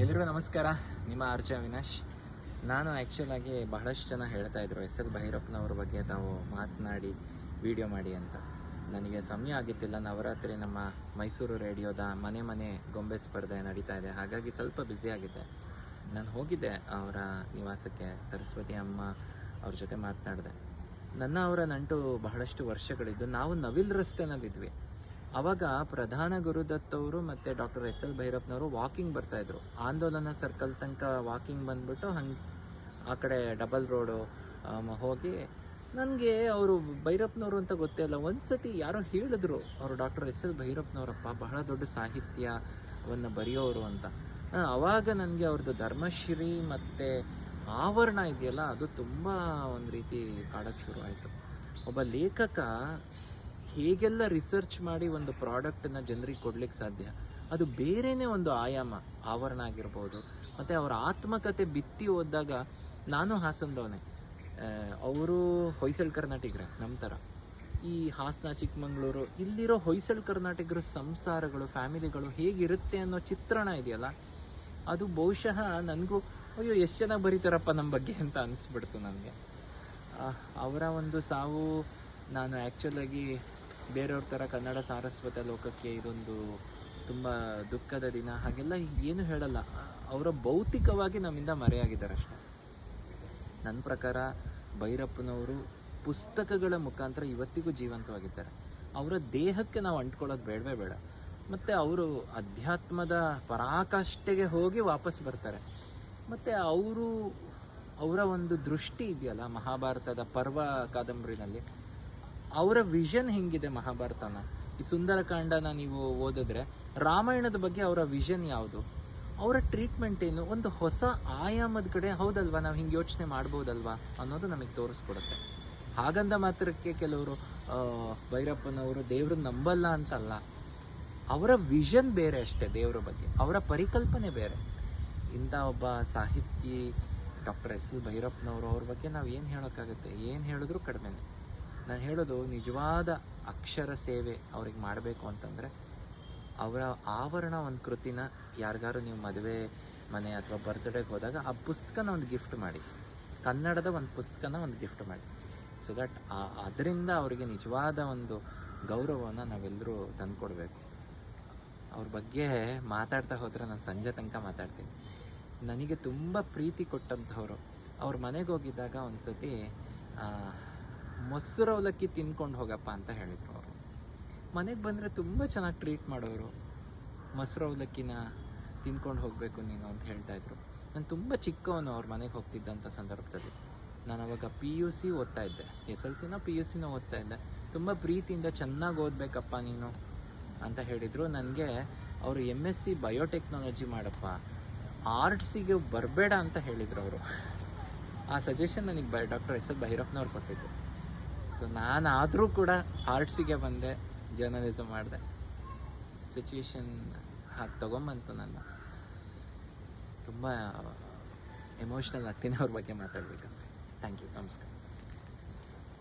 ಎಲ್ರಿಗೂ ನಮಸ್ಕಾರ. ನಿಮ್ಮ ಆರ್ಜ ಅವಿನಾಶ್. ನಾನು ಆ್ಯಕ್ಚುಲಾಗಿ ಬಹಳಷ್ಟು ಜನ ಹೇಳ್ತಾ ಇದ್ರು, ಎಸ್ ಎಲ್ ಭೈರಪ್ಪನವ್ರ ಬಗ್ಗೆ ತಾವು ಮಾತನಾಡಿ ವಿಡಿಯೋ ಮಾಡಿ ಅಂತ. ನನಗೆ ಸಮಯ ಆಗಿತ್ತಿಲ್ಲ, ನವರಾತ್ರಿ ನಮ್ಮ ಮೈಸೂರು ರೇಡಿಯೋದ ಮನೆ ಮನೆ ಗೊಂಬೆ ಸ್ಪರ್ಧೆ ನಡೀತಾ ಇದೆ, ಹಾಗಾಗಿ ಸ್ವಲ್ಪ ಬ್ಯುಸಿ ಆಗಿದ್ದೆ. ನಾನು ಹೋಗಿದ್ದೆ ಅವರ ನಿವಾಸಕ್ಕೆ, ಸರಸ್ವತಿ ಅಮ್ಮ ಅವ್ರ ಜೊತೆ ಮಾತನಾಡಿದೆ. ನನ್ನ ಅವರ ನಂಟು ಬಹಳಷ್ಟು ವರ್ಷಗಳಿದ್ದು, ನಾವು ನವಿಲ್ ರಸ್ತೆನಲ್ಲಿದ್ವಿ. ಅವಾಗ ಪ್ರಧಾನ ಗುರುದತ್ ಅವರು ಮತ್ತು ಡಾಕ್ಟರ್ ಎಸ್ ಎಲ್ ಭೈರಪ್ಪನವರು ವಾಕಿಂಗ್ ಬರ್ತಾಯಿದ್ರು ಆಂದೋಲನ ಸರ್ಕಲ್ ತನಕ ವಾಕಿಂಗ್ ಬಂದ್ಬಿಟ್ಟು ಹಂಗೆ ಆ ಕಡೆ ಡಬಲ್ ರೋಡು ಹೋಗಿ ನನಗೆ ಅವರು ಭೈರಪ್ಪನವರು ಅಂತ ಗೊತ್ತೇ ಇಲ್ಲ. ಒಂದು ಸತಿ ಯಾರೋ ಹೇಳಿದ್ರು ಅವರು ಡಾಕ್ಟರ್ ಎಸ್ ಎಲ್ ಭೈರಪ್ಪನವರಪ್ಪ ಬಹಳ ದೊಡ್ಡ ಸಾಹಿತ್ಯವನ್ನು ಬರೆಯೋರು ಅಂತ. ಅವಾಗ ನನಗೆ ಅವ್ರದ್ದು ಧರ್ಮಶ್ರೀ ಮತ್ತು ಆವರಣ ಇದೆಯಲ್ಲ, ಅದು ತುಂಬ ಒಂದು ರೀತಿ ಕಾಡಕ್ಕೆ ಶುರು ಆಯಿತು. ಒಬ್ಬ ಲೇಖಕ ಹೇಗೆಲ್ಲ ರಿಸರ್ಚ್ ಮಾಡಿ ಒಂದು ಪ್ರಾಡಕ್ಟನ್ನು ಜನರಿಗೆ ಕೊಡ್ಲಿಕ್ಕೆ ಸಾಧ್ಯ? ಅದು ಬೇರೆಯೇ ಒಂದು ಆಯಾಮ, ಆವರಣ ಆಗಿರ್ಬೋದು. ಮತ್ತು ಅವರ ಆತ್ಮಕತೆ ಬಿತ್ತಿ ಹೋದಾಗ ನಾನು ಹಾಸನದವನೇ. ಅವರು ಹೊಯ್ಸಳ್ ಕರ್ನಾಟಕರೇ ನಮ್ಮ ಥರ. ಈ ಹಾಸನ, ಚಿಕ್ಕಮಂಗ್ಳೂರು, ಇಲ್ಲಿರೋ ಹೊಯ್ಸಳ್ ಕರ್ನಾಟಕರ ಸಂಸಾರಗಳು, ಫ್ಯಾಮಿಲಿಗಳು ಹೇಗಿರುತ್ತೆ ಅನ್ನೋ ಚಿತ್ರಣ ಇದೆಯಲ್ಲ? ಅದು ಬಹುಶಃ ನನಗೂ, ಅಯ್ಯೋ, ಎಷ್ಟು ಜನ ಬರೀತಾರಪ್ಪ ನಮ್ಮ ಬಗ್ಗೆ ಅಂತ ಅನಿಸ್ಬಿಡ್ತು ನನಗೆ. ಅವರ ಒಂದು ಸಾವು ನಾನು ಆ್ಯಕ್ಚುಲಾಗಿ ಬೇರೆಯವ್ರ ಥರ ಕನ್ನಡ ಸಾರಸ್ವತ ಲೋಕಕ್ಕೆ ಇದೊಂದು ತುಂಬ ದುಃಖದ ದಿನ. ಹಾಗೆಲ್ಲ ಏನು ಹೇಳಲ್ಲ. ಅವರ ಭೌತಿಕವಾಗಿ ನಮ್ಮಿಂದ ಮರೆಯಾಗಿದ್ದಾರೆ ಅಷ್ಟೆ. ನನ್ನ ಪ್ರಕಾರ ಭೈರಪ್ಪನವರು ಪುಸ್ತಕಗಳ ಮುಖಾಂತರ ಇವತ್ತಿಗೂ ಜೀವಂತವಾಗಿದ್ದಾರೆ. ಅವರ ದೇಹಕ್ಕೆ ನಾವು ಅಂಟ್ಕೊಳ್ಳೋದು ಬೇಡವೇ ಬೇಡ. ಮತ್ತು ಅವರು ಅಧ್ಯಾತ್ಮದ ಪರಾಕಾಷ್ಠೆಗೆ ಹೋಗಿ ವಾಪಸ್ ಬರ್ತಾರೆ. ಮತ್ತು ಅವರು ಅವರ ಒಂದು ದೃಷ್ಟಿ ಇದೆಯಲ್ಲ ಮಹಾಭಾರತದ ಪರ್ವ ಕಾದಂಬರಿನಲ್ಲಿ. ಅವರ ವಿಷನ್ ಹೆಂಗಿದೆ ಮಹಾಭಾರತನ? ಈ ಸುಂದರಕಾಂಡನ ನೀವು ಓದಿದ್ರೆ ರಾಮಾಯಣದ ಬಗ್ಗೆ ಅವರ ವಿಷನ್ ಯಾವುದು? ಅವರ ಟ್ರೀಟ್ಮೆಂಟ್ ಏನು? ಒಂದು ಹೊಸ ಆಯಾಮದ ಕಡೆ ಹೌದಲ್ವಾ? ನಾವು ಹಿಂಗೆ ಯೋಚನೆ ಮಾಡ್ಬೋದಲ್ವಾ? ಅನ್ನೋದು ನಮಗೆ ತೋರಿಸ್ಕೊಡುತ್ತೆ. ಹಾಗಂದ ಮಾತ್ರಕ್ಕೆ ಕೆಲವರು ಭೈರಪ್ಪನವರು ದೇವ್ರನ್ನ ನಂಬಲ್ಲ ಅಂತಲ್ಲ. ಅವರ ವಿಷನ್ ಬೇರೆ ಅಷ್ಟೇ ದೇವರ ಬಗ್ಗೆ. ಅವರ ಪರಿಕಲ್ಪನೆ ಬೇರೆ. ಇಂಥ ಒಬ್ಬ ಸಾಹಿತಿ ಡಾಕ್ಟರ್ ಎಸ್ ಎಲ್ ಭೈರಪ್ಪನವರು ಅವ್ರ ಬಗ್ಗೆ ನಾವು ಏನು ಹೇಳೋಕ್ಕಾಗುತ್ತೆ? ಏನು ಹೇಳಿದ್ರು ಕಡಿಮೆನೆ. ನಾನು ಹೇಳೋದು ನಿಜವಾದ ಅಕ್ಷರ ಸೇವೆ ಅವ್ರಿಗೆ ಮಾಡಬೇಕು ಅಂತಂದರೆ ಅವರ ಆವರಣ ಒಂದು ಕೃತಿನ ಯಾರಿಗಾರು ನೀವು ಮದುವೆ, ಮನೆ ಅಥವಾ ಬರ್ತ್ಡೇಗೆ ಹೋದಾಗ ಆ ಪುಸ್ತಕನ ಒಂದು ಗಿಫ್ಟ್ ಮಾಡಿ. ಕನ್ನಡದ ಒಂದು ಪುಸ್ತಕನ ಒಂದು ಗಿಫ್ಟ್ ಮಾಡಿ. ಸೊ ದಟ್ ಅದರಿಂದ ಅವರಿಗೆ ನಿಜವಾದ ಒಂದು ಗೌರವವನ್ನು ನಾವೆಲ್ಲರೂ ತಂದುಕೊಡ್ಬೇಕು. ಅವ್ರ ಬಗ್ಗೆ ಮಾತಾಡ್ತಾ ಹೋದರೆ ನಾನು ಸಂಜೆ ತನಕ ಮಾತಾಡ್ತೀನಿ. ನನಗೆ ತುಂಬ ಪ್ರೀತಿ ಕೊಟ್ಟಂಥವ್ರು. ಅವ್ರ ಮನೆಗೆ ಹೋಗಿದ್ದಾಗ ಒಂದು ಸತಿ ಮೊಸರು ಅವಲಕ್ಕಿ ತಿನ್ಕೊಂಡು ಹೋಗಪ್ಪ ಅಂತ ಹೇಳಿದರು ಅವರು. ಮನೆಗೆ ಬಂದರೆ ತುಂಬ ಚೆನ್ನಾಗಿ ಟ್ರೀಟ್ ಮಾಡೋರು. ಮೊಸರು ಅವಲಕ್ಕಿನ ತಿನ್ಕೊಂಡು ಹೋಗಬೇಕು ನೀನು ಅಂತ ಹೇಳ್ತಾ ಇದ್ರು. ನಾನು ತುಂಬ ಚಿಕ್ಕವನು ಅವ್ರ ಮನೆಗೆ ಹೋಗ್ತಿದ್ದಂಥ ಸಂದರ್ಭದಲ್ಲಿ. ನಾನು ಅವಾಗ ಪಿ ಯು ಸಿ ಓದ್ತಾ ಇದ್ದೆ. ಎಸ್ ಎಲ್ ಸಿನೋ ಪಿ ಯು ಸಿನೋ ಓದ್ತಾ ಇದ್ದೆ. ತುಂಬ ಪ್ರೀತಿಯಿಂದ ಚೆನ್ನಾಗಿ ಓದಬೇಕಪ್ಪ ನೀನು ಅಂತ ಹೇಳಿದರು. ನನಗೆ ಅವರು ಎಂ ಎಸ್ ಸಿ ಬಯೋಟೆಕ್ನಾಲಜಿ ಮಾಡಪ್ಪ. ಆರ್ಟ್ಸಿಗೆ ಬರಬೇಡ ಅಂತ ಹೇಳಿದರು ಅವರು. ಆ ಸಜೆಷನ್ ನನಗೆ ಬೈ ಡಾಕ್ಟರ್ ಎಸ್ ಎಲ್ ಭೈರಪ್ಪನವ್ರು ಕೊಟ್ಟಿದ್ದು. ಸೊ ನಾನು ಆದರೂ ಕೂಡ ಆರ್ಟ್ಸಿಗೆ ಬಂದೆ ಜರ್ನಲಿಸಮ್ ಮಾಡಿದೆ. ಸಿಚುವೇಶನ್ ಹಾಗೆ ತೊಗೊಂಬಂತು ನನ್ನ ತುಂಬ ಎಮೋಷ್ನಲ್ ಆಗ್ತೀನಿ ಅವ್ರ ಬಗ್ಗೆ ಮಾತಾಡ್ಬೇಕಂದ್ರೆ. ಥ್ಯಾಂಕ್ ಯು ನಮಸ್ಕಾರ.